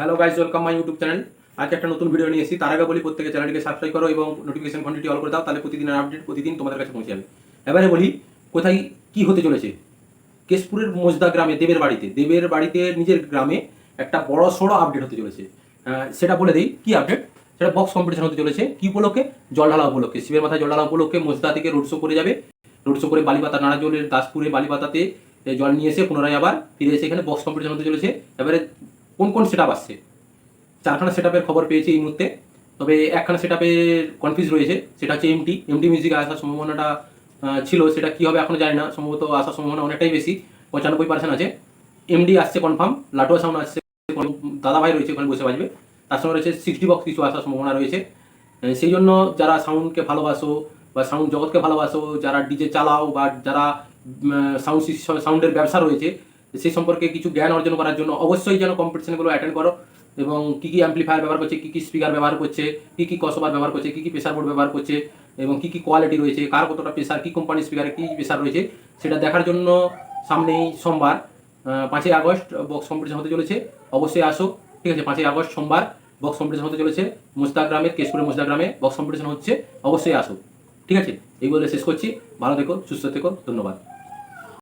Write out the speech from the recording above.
Hello guys welcome my YouTube channel আজকে একটা নতুন ভিডিও নিয়ে এসেছি। তার আগে বলি প্রত্যেকে চ্যানেলটিকে সাবস্ক্রাইব করো এবং নোটিফিকেশন ঘন্টিটি অল করে দাও, তাহলে প্রতিদিনের আপডেট প্রতিদিন তোমাদের কাছে পৌঁছে যাবে। এবারে বলি, কোথায় কি হতে চলেছে? কেশপুরের মোজদা গ্রামে, দেবের বাড়িতে। দেবের বাড়িতে নিজের গ্রামে একটা বড় সড়ো আপডেট হতে চলেছে। সেটা বলে দিই, কি আপডেট সেটা বক্স কম্পিটিশন হতে চলেছে। কি উপলক্ষে? জল ঢালা উপলক্ষে। শিবের মাথায় জল ঢালা উপলক্ষে মোজদা থেকে রোড শো করে যাবে। রোড শো করে বালিপাতা নাড়াজলের দাসপুরে বালিপাতাতে জল নিয়ে এসে পুনরায় আবার ফিরে এসে এখানে বক্স কম্পিটিশন হতে চলেছে। এবারে কোন কোন সেট আপ আসছে? চারখানা সেট আপের খবর পেয়েছি এই মুহূর্তে। তবে একখানা সেট আপের কনফিউজ রয়েছে। সেটা হচ্ছে এমটি এমটি মিউজিক আসার সম্ভাবনাটা ছিল। সেটা কি হবে এখনও জানি না। সম্ভবত আসার সম্ভাবনা অনেকটাই বেশি। পঁচানব্বই পার্সেন্ট আছে। এমডি আসছে কনফার্ম লাটুয়া সাউন্ড আসছে। দাদা ভাই রয়েছে ওখানে বসে বাজবে। তার সঙ্গে রয়েছে সিক্সটি বক্স কিছু আসার সম্ভাবনা রয়েছে। সেই জন্য যারা সাউন্ডকে ভালোবাসো বা সাউন্ড জগৎকে ভালোবাসো, যারা ডিজে চালাও বা যারা সাউন্ড সাউন্ডের ব্যবসা রয়েছে সেই সম্পর্কে কিছু জ্ঞান অর্জন করার জন্য অবশ্যই যেন কম্পিটিশনগুলো অ্যাটেন্ড করো এবং কী কী অ্যাম্পলিফায়ার ব্যবহার করছে, কী কী স্পিকার ব্যবহার করছে, কী কী কসবার ব্যবহার করছে, কী কী প্রেসার বোর্ড ব্যবহার করছে এবং কী কী কোয়ালিটি রয়েছে, কার কতটা প্রেসার কী কোম্পানির স্পিকারে কী প্রেসার রয়েছে, সেটা দেখার জন্য সামনেই সোমবার পাঁচই আগস্ট বক্স কম্পিটিশন হতে চলেছে। অবশ্যই আসো, ঠিক আছে, পাঁচই আগস্ট সোমবার বক্স কম্পিটিশন হতে চলেছে। মুস্তাক গ্রামের কেশপুরের মুস্তাক গ্রামে বক্স কম্পিটিশন হচ্ছে, অবশ্যই আসো, ঠিক আছে, এই বলে শেষ করছি। ভালো থেকো, সুস্থ থেকো, ধন্যবাদ।